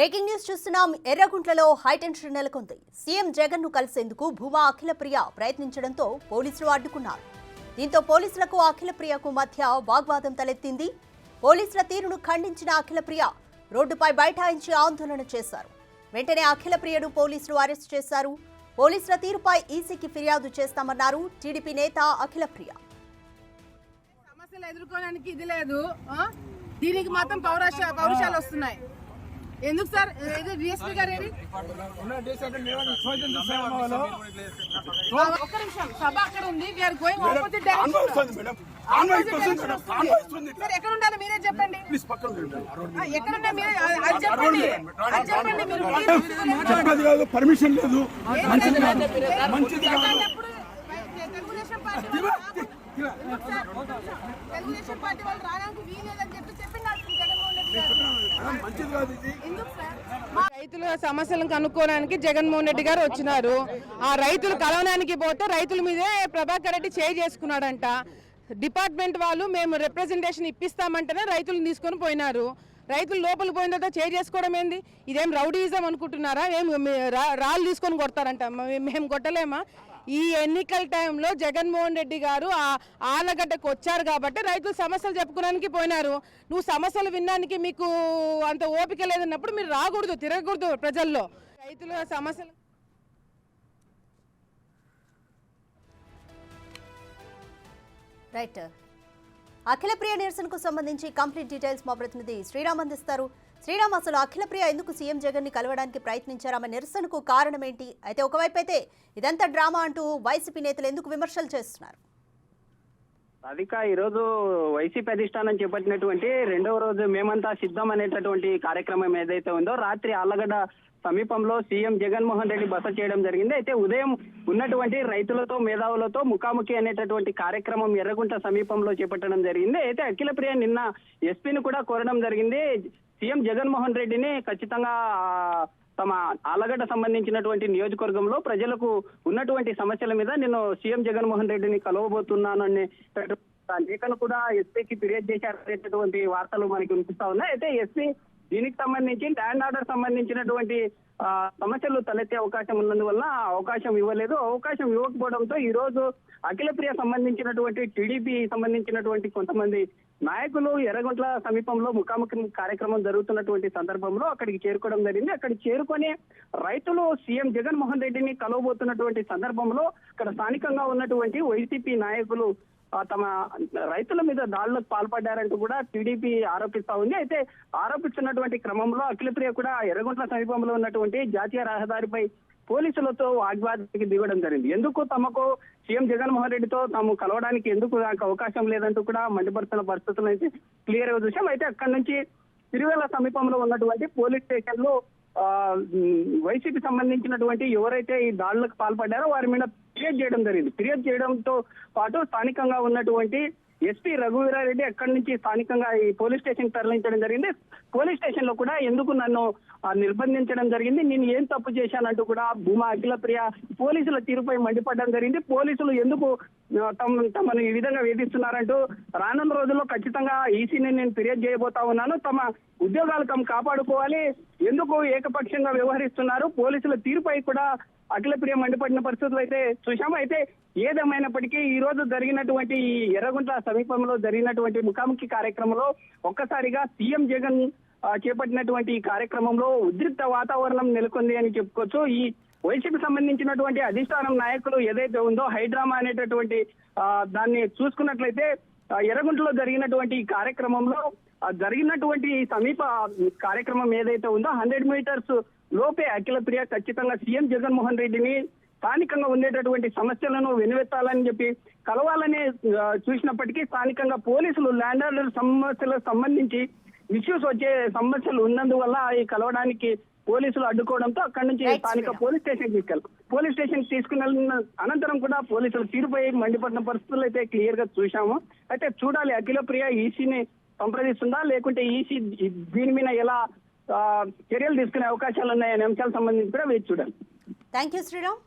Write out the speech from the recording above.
Breaking news చూస్తున్నాం. ఎర్రగుంట్లలో high tension నెలకొంది. సీఎం జగన్ను కలిసేందుకు భూమా అఖిలప్రియ ప్రయత్నించడంతో పోలీసులు అడ్డుకున్నారు. దీంతో పోలీసులకు అఖిలప్రియకు మధ్య వాగ్వాదం తలెత్తింది. పోలీసుల తీరును ఖండించిన అఖిలప్రియ రోడ్డుపై బైఠాయించి ఆందోళన చేశారు. వెంటనే అఖిలప్రియను పోలీసులు అరెస్ట్ చేశారు. పోలీసుల తీరుపై ఈసీకి ఫిర్యాదు చేస్తామన్నారు టీడీపీ నేత అఖిలప్రియ సమస్యలు ఎదుర్కోవడానికి ఇది లేదు. దీనికి మాత్రం పౌరుషాలు వస్తున్నాయి. ఎందుకు సార్? ఇది డిఎస్పీ గారు ఏది? ఒక్క నిమిషం సభ అక్కడ ఉంది. వీఆర్ గోయింగ్ ఆపోజిట్ సార్ ఎక్కడ ఉండాలి? మీరే చెప్పండి. ఎక్కడ ఉండాలి? మీరే అది- అది చెప్పండి. అది చెప్పండి మీరు చెప్పేది కాదు పర్మిషన్ లేదు. మంచిది కాదు. మంచిది మంచిది కాదు. తెలుగుదేశం పార్టీ వాళ్ళు ఎందుకు సార్? తెలుగుదేశం పార్టీ వాళ్ళు రావడానికి వీలేదని చెప్పి చెప్పింది మంచిది కాదు ఇది ఎందుకు సార్? మా రైతుల సమస్యలను కనుక్కోవడానికి జగన్మోహన్ రెడ్డి గారు వచ్చినారు. ఆ రైతులు కలవడానికి పోతే రైతుల మీదే ప్రభాకర్ రెడ్డి చేయి చేసుకున్నాడంట. డిపార్ట్మెంట్ వాళ్ళు మేము రిప్రజెంటేషన్ ఇప్పిస్తామంటేనే రైతులను తీసుకొని పోయినారు. రైతులు లోపలికి పోయిన తర్వాత చేయి చేసుకోవడం ఏంది? ఇదేం రౌడీజం అనుకుంటున్నారా? ఏం రాళ్ళు తీసుకొని కొడతారంట. మేము కొట్టలేమా? ఈ ఎన్నికల టైంలో జగన్మోహన్ రెడ్డి గారు ఆ ఆలగడ్డకు వచ్చారు కాబట్టి రైతులు సమస్యలు చెప్పుకోవడానికి పోయినారు. నువ్వు సమస్యలు వినడానికి మీకు అంత ఓపిక లేదన్నప్పుడు మీరు రాకూడదు తిరగకూడదు ప్రజల్లో. రైతుల సమస్యలు రైట్ అఖిలప్రియ నిరసనకు సంబంధించి కంప్లీట్ డీటెయిల్స్ మా ప్రతినిధి శ్రీరామ్ అందిస్తారు. శ్రీరామ్ అసలు అఖిలప్రియ ఎందుకు సీఎం జగన్ని కలవడానికి ప్రయత్నించారు? ఆమె నిరసనకు కారణం ఏంటి? అయితే ఒకవైపు అయితే ఇదంతా డ్రామా అంటూ వైసీపీ నేతలు ఎందుకు విమర్శలు చేస్తున్నారు? రాధిక ఈరోజు వైసీపీ అధిష్టానం చేపట్టినటువంటి రెండవ రోజు మేమంతా సిద్ధం అనేటటువంటి కార్యక్రమం ఏదైతే ఉందో రాత్రి ఆళ్ళగడ్డ సమీపంలో సీఎం జగన్మోహన్ రెడ్డి బస చేయడం జరిగింది. అయితే ఉదయం ఉన్నటువంటి రైతులతో మేధావులతో ముఖాముఖి అనేటటువంటి కార్యక్రమం ఎర్రగుంట సమీపంలో చేపట్టడం జరిగింది. అయితే అఖిలప్రియ నిన్న ఎస్పీని కూడా కోరడం జరిగింది. సీఎం జగన్మోహన్ రెడ్డిని ఖచ్చితంగా తమ ఆలగడ్డ సంబంధించినటువంటి నియోజకవర్గంలో ప్రజలకు ఉన్నటువంటి సమస్యల మీద నేను సీఎం జగన్మోహన్ రెడ్డిని కలవబోతున్నాను అనే లేఖను కూడా ఎస్పీకి ఫిర్యాదు చేశారనేటటువంటి వార్తలు మనకి వినిపిస్తా ఉన్నాయి. అయితే ఎస్పీ దీనికి సంబంధించి ల్యాండ్ ఆర్డర్ సంబంధించినటువంటి సమస్యలు తలెత్తే అవకాశం ఉన్నందువల్ల అవకాశం ఇవ్వలేదు. అవకాశం ఇవ్వకపోవడంతో ఈ రోజు అఖిలప్రియ సంబంధించినటువంటి టీడీపీ సంబంధించినటువంటి కొంతమంది నాయకులు ఎర్రగుంట్ల సమీపంలో ముఖాముఖి కార్యక్రమం జరుగుతున్నటువంటి సందర్భంలో అక్కడికి చేరుకోవడం జరిగింది. అక్కడ చేరుకొని రైతులు సీఎం జగన్మోహన్ రెడ్డిని కలవబోతున్నటువంటి సందర్భంలో అక్కడ స్థానికంగా ఉన్నటువంటి వైసీపీ నాయకులు తమ రైతుల మీద దాడులకు పాల్పడ్డారంటూ కూడా టీడీపీ ఆరోపిస్తా ఉంది. అయితే ఆరోపిస్తున్నటువంటి క్రమంలో అఖిలప్రియ కూడా ఎర్రగుంట్ల సమీపంలో ఉన్నటువంటి జాతీయ రహదారిపై పోలీసులతో వాగ్వాదానికి దిగడం జరిగింది. ఎందుకు తమకు సీఎం జగన్మోహన్ రెడ్డితో తాము కలవడానికి ఎందుకు అవకాశం లేదంటూ కూడా మండిపడుతున్న పరిస్థితులు అయితే క్లియర్గా చూసాం. అయితే అక్కడి నుంచి తిరువేల సమీపంలో ఉన్నటువంటి పోలీస్ స్టేషన్లో వైసీపీ సంబంధించినటువంటి ఎవరైతే ఈ దాడులకు పాల్పడ్డారో వారి మీద ఫిర్యాదు చేయడం జరిగింది. ఫిర్యాదు చేయడంతో పాటు స్థానికంగా ఉన్నటువంటి ఎస్పీ రఘువీరారెడ్డి అక్కడి నుంచి స్థానికంగా ఈ పోలీస్ స్టేషన్ తరలించడం జరిగింది. పోలీస్ స్టేషన్లో కూడా ఎందుకు నన్ను నిర్బంధించడం జరిగింది? నేను ఏం తప్పు చేశానంటూ కూడా భూమా అఖిలప్రియ పోలీసుల తీరుపై మండిపడడం జరిగింది. పోలీసులు ఎందుకు తమ తమను ఈ విధంగా వేధిస్తున్నారంటూ రానున్న రోజుల్లో ఖచ్చితంగా ఈసీని నేను ఫిర్యాదు చేయబోతా ఉన్నాను. తమ ఉద్యోగాలు తమ కాపాడుకోవాలి. ఎందుకు ఏకపక్షంగా వ్యవహరిస్తున్నారు? పోలీసుల తీరుపై కూడా అఖిలప్రియ మండిపడిన పరిస్థితులు అయితే చూశాము. అయితే ఏదేమైనప్పటికీ ఈ రోజు జరిగినటువంటి ఈ ఎర్రగుంట్ల సమీపంలో జరిగినటువంటి ముఖాముఖి కార్యక్రమంలో ఒక్కసారిగా సీఎం జగన్ చేపట్టినటువంటి ఈ కార్యక్రమంలో ఉద్రిక్త వాతావరణం నెలకొంది అని చెప్పుకోవచ్చు. ఈ వైసీపీ సంబంధించినటువంటి అధిష్టానం నాయకులు ఏదైతే ఉందో హైడ్రామా అనేటటువంటి దాన్ని చూసుకున్నట్లయితే ఎర్రగుంటలో జరిగినటువంటి కార్యక్రమంలో జరిగినటువంటి సమీప కార్యక్రమం ఏదైతే ఉందో హండ్రెడ్ మీటర్స్ లోపే అఖిల ప్రియ ఖచ్చితంగా సీఎం జగన్మోహన్ రెడ్డిని స్థానికంగా ఉండేటటువంటి సమస్యలను వెనువెత్తాలని చెప్పి కలవాలని చూసినప్పటికీ స్థానికంగా పోలీసులు ల్యాండర్ల సమస్యలకు సంబంధించి ఇష్యూస్ వచ్చే సమస్యలు ఉన్నందువల్ల ఈ కలవడానికి పోలీసులు అడ్డుకోవడంతో అక్కడి నుంచి స్థానిక. పోలీస్ స్టేషన్ తీసుకెళ్ళి. పోలీస్ స్టేషన్ తీసుకున్న అనంతరం కూడా పోలీసులు తీరుపై మండిపడిన పరిస్థితులు అయితే క్లియర్గా చూశాము. అయితే చూడాలి అఖిల ప్రియ ఈసీని సంప్రదిస్తుందా? లేకుంటే ఈసీ దీని మీద ఎలా చర్యలు తీసుకునే అవకాశాలు ఉన్నాయనే అంశాలకు సంబంధించి కూడా వేచి చూడాలి. Thank you Sriram